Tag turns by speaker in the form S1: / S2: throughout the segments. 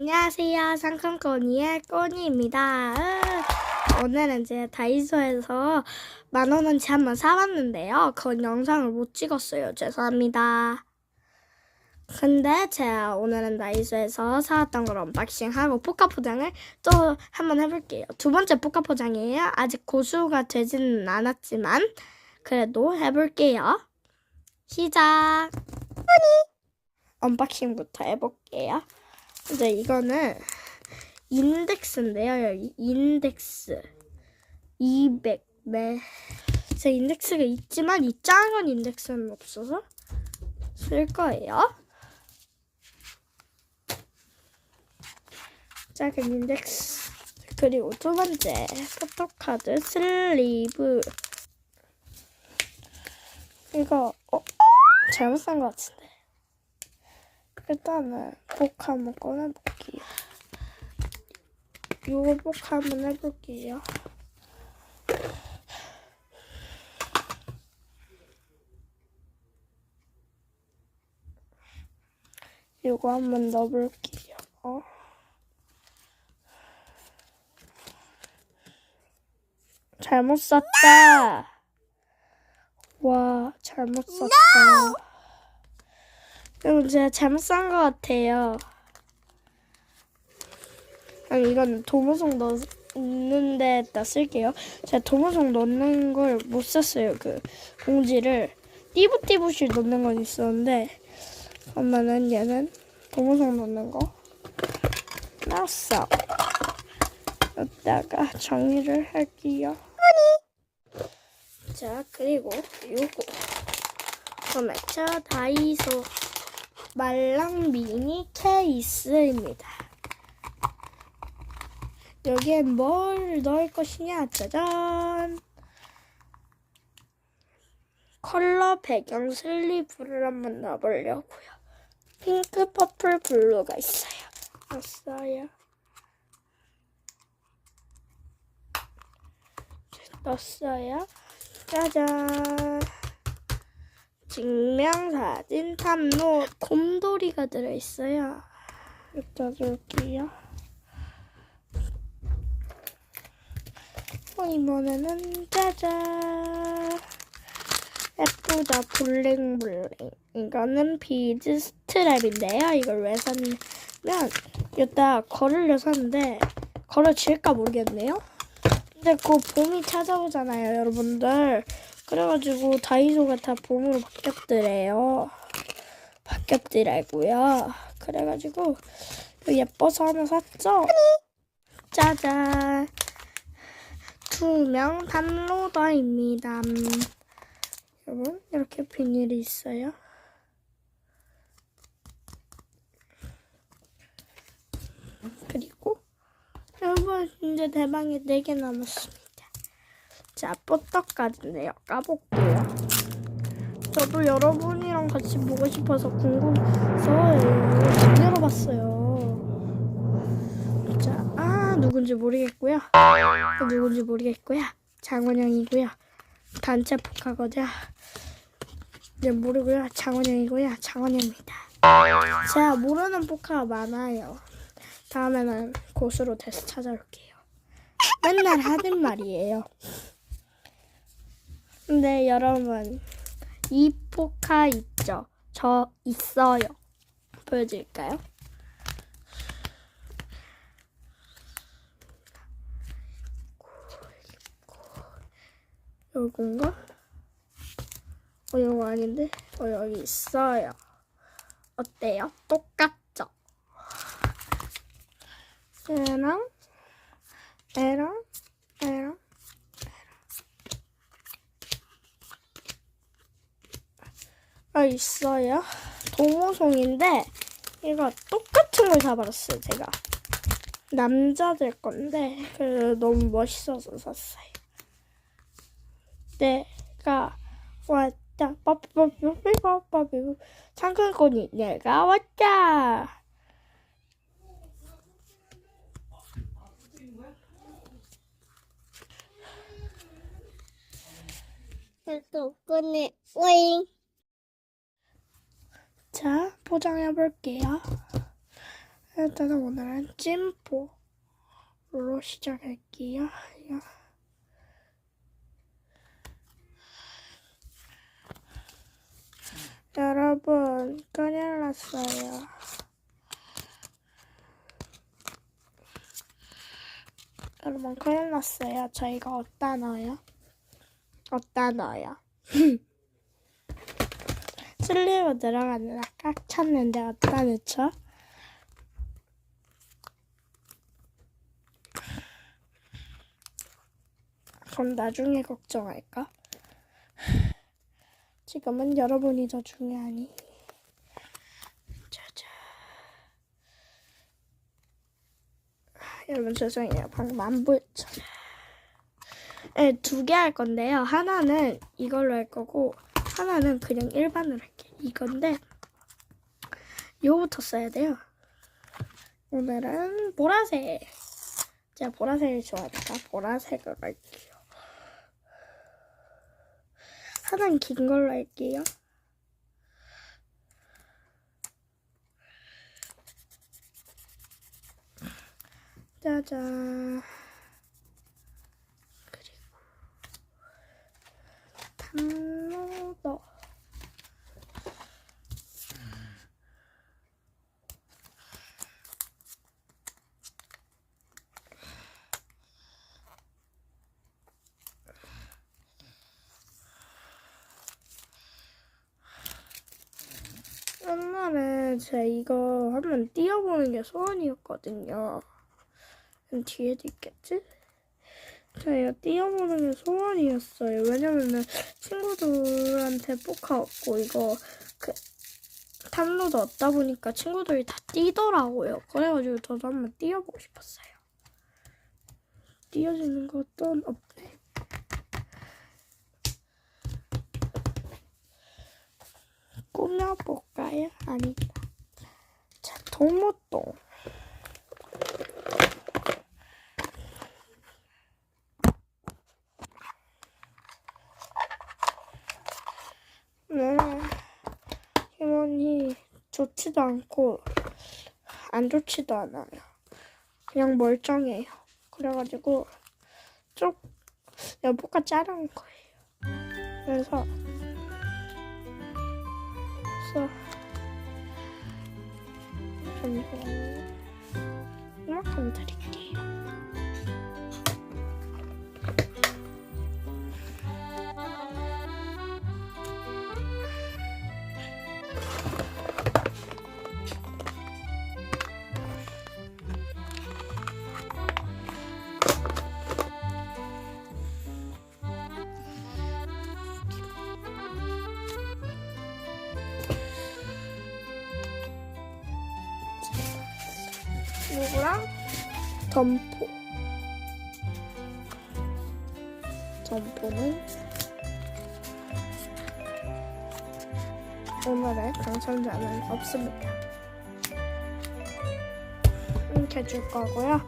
S1: 안녕하세요. 상큼꼬니의 꼬니입니다. 으, 오늘은 제가 다이소에서 만원어치 한번 사왔는데요. 그건 영상을 못 찍었어요. 죄송합니다. 근데 제가 오늘은 다이소에서 사왔던 걸 언박싱하고 포카 포장을 또 한번 해볼게요. 두 번째 포카 포장이에요. 아직 고수가 되지는 않았지만 그래도 해볼게요. 시작! 언박싱부터 해볼게요. 이제 이거는 인덱스인데요. 여기 인덱스 200. 네. 제 인덱스가 있지만 이 작은 인덱스는 없어서 쓸 거예요. 작은 인덱스. 그리고 두 번째 포토카드 슬리브. 이거 어 잘못 산 것 같은데. 일단은 복 한번 꺼내볼게요. 요거 복 한번 해볼게요. 요거 한번 넣어볼게요. 어. 잘못 썼다. 와, 잘못 썼다. 여러분 제가 잘못 산 것 같아요. 아니 이건 도무송 넣는 데 다 쓸게요. 제가 도무송 넣는 걸 못 썼어요. 그 봉지를 띠부띠부실 넣는 건 있었는데 그러면은 얘는 도무송 넣는 거 넣었어. 여기다가 정리를 할게요. 자 그리고 요거 도매차 다이소 말랑 미니 케이스입니다. 여기에 뭘 넣을 것이냐? 짜잔! 컬러 배경 슬리브를 한번 넣어보려고요. 핑크, 퍼플, 블루가 있어요. 넣었어요. 넣었어요. 짜잔! 증명사진 탐로 곰돌이가 들어있어요. 여기다 줄게요. 어, 이번에는 짜잔 예쁘다 블링블링 이거는 비즈 스트랩인데요. 이걸 왜 샀냐면 여기다 걸으려 샀는데 걸어질까 모르겠네요. 근데 그 봄이 찾아오잖아요, 여러분들. 그래가지고 다이소가 다 봄으로 바뀌었더래요. 바뀌었더라고요. 그래가지고 예뻐서 하나 샀죠? 짜잔. 투명 단로더입니다. 여러분 이렇게 비닐이 있어요. 그리고 여러분 이제 대방에 4개 남았습니다. 자, 뽀떡까지인데요. 까볼게요. 저도 여러분이랑 같이 보고 싶어서 궁금해서 안 열어봤어요. 자, 아, 누군지 모르겠고요. 누군지 모르겠고요. 장원영이고요. 단체 포카거든요. 네, 모르고요. 장원영이고요. 장원영입니다. 제가 모르는 포카가 많아요. 다음에는 고수로 다시 찾아올게요. 맨날 하는 말이에요. 근데 여러분 이 포카 있죠? 저 있어요. 보여드릴까요? 요건가? 어 이거 아닌데? 어 여기 있어요. 어때요? 똑같죠? 얘랑 얘랑 얘랑 아 있어요. 도모송인데 이거 똑같은 걸 사버렸어요 제가. 남자들 건데 그 너무 멋있어서 샀어요. 내가 왔다 빠빠빠빠빠빠 창근꾼이 내가 왔다.
S2: 도kun이 오잉
S1: 자, 포장해 볼게요. 일단 오늘은 찜포로 시작할게요. 야. 여러분, 큰일 났어요. 여러분, 큰일 났어요. 저희가 어디다 넣어요? 어디다 넣어요? 슬리브 들어갔는데 꽉 찼는데 어디다 넣죠? 그럼 나중에 걱정할까? 지금은 여러분이 더 중요하니. 여러분 죄송해요. 방금 안 보였죠? 네, 두 개 할 건데요. 하나는 이걸로 할 거고 하나는 그냥 일반으로 할게요. 이건데 요거부터 써야 돼요. 오늘은 보라색. 제가 보라색을 좋아하니까 보라색을 할게요. 하나는 긴 걸로 할게요. 짜잔. 그리고 단무더. 제가 이거 한번 띄워보는 게 소원이었거든요. 뒤에도 있겠지? 제가 이거 띄워보는 게 소원이었어요. 왜냐면은 친구들한테 포카 없고 이거 그 탐로도 얻다 보니까 친구들이 다 띄더라고요. 그래가지고 저도 한번 띄워보고 싶었어요. 띄워지는 것도 없네. 꾸며볼까요? 아니다. 자, 도모똥. 네. 힘원이 좋지도 않고 안 좋지도 않아요. 그냥 멀쩡해요. 그래가지고 쭉 여보가 자른 거예요. 그래서 그래서 잠시 점포. 점포는 오늘의 당첨자는 없습니다. 이렇게 줄 거고요.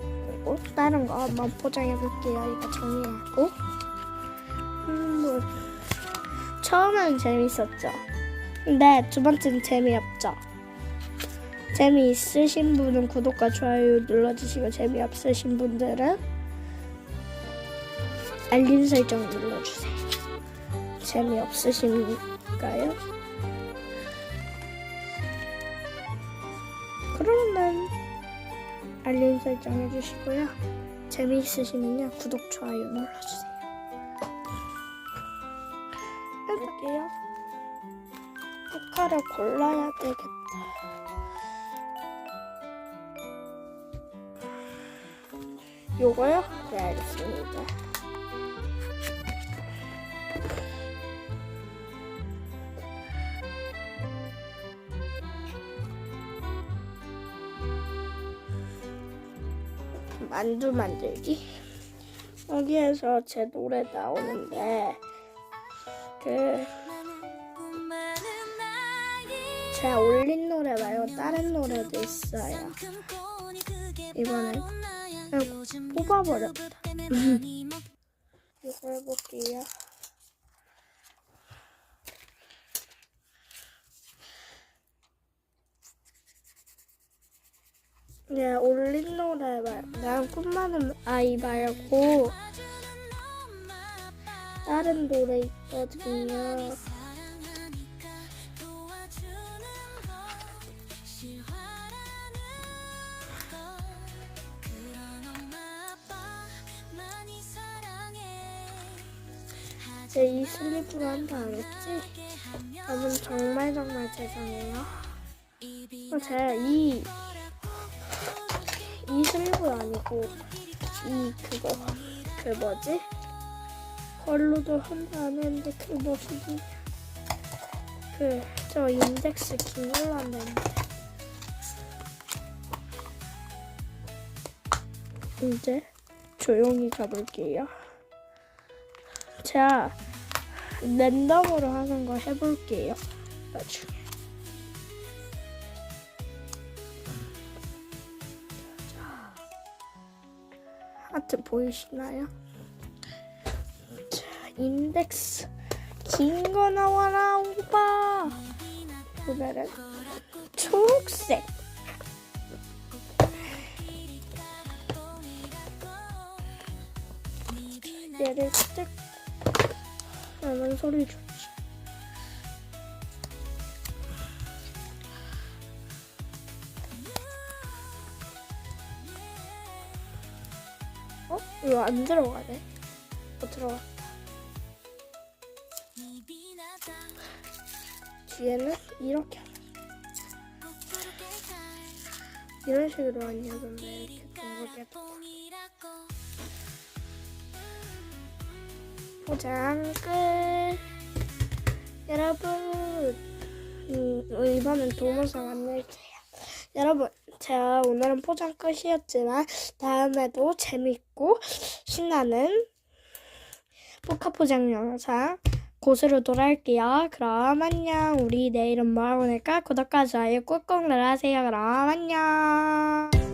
S1: 그리고 다른 거 한번 포장해 볼게요. 이거 정리하고. 음, 뭐. 처음엔 재밌었죠. 근데 두 번째는 재미없죠. 재미있으신 분은 구독과 좋아요 눌러주시고 재미없으신 분들은 알림 설정 눌러주세요. 재미없으신가요? 그러면 알림 설정 해주시고요. 재미있으시면요 구독 좋아요 눌러주세요. 해볼게요. 포카를 골라야 되겠다. 요거요? 네, 알겠습니다. 만두 만들기. 여기에서 제 노래 나오는데, 그, 제가 올린 노래 말고 다른 노래도 있어요. 이번엔 그냥 뽑아버렸다. 이거 해볼게요. 네, 올린 노래 말, 난 꿈많은 아이 말고 다른 노래 있거든요. 슬리브로 한다 알았지? 여러분 정말 정말 죄송해요. 어, 제가 이, 이 슬리브 아니고 이 그거 그 뭐지? 걸로도 한다 안 했는데 그 뭐지? 그 저 인덱스 긴 걸로 한다 했는데 이제 조용히 가볼게요. 제가 랜덤으로 하는 거 해볼게요. 나중에. 자, 하트 보이시나요? 자, 인덱스 긴 거 나와라 오빠. 오늘은 초록색. 얘를 쓱 하면 소리 좋지. 어? 이거 안 들어가네. 어, 들어갔다. 뒤에는 이렇게 하는 이런 식으로 하냐던데 이렇게 둥글게 포장 끝. 여러분, 음, 이번엔 동영상 안낼게요. 여러분, 제가 오늘은 포장 끝이었지만 다음에도 재밌고 신나는 포카 포장 영상 곳으로 돌아올게요. 그럼 안녕. 우리 내일은 뭐 하고 놀까? 구독과 좋아요 꾹꾹 눌러주세요. 그럼 안녕.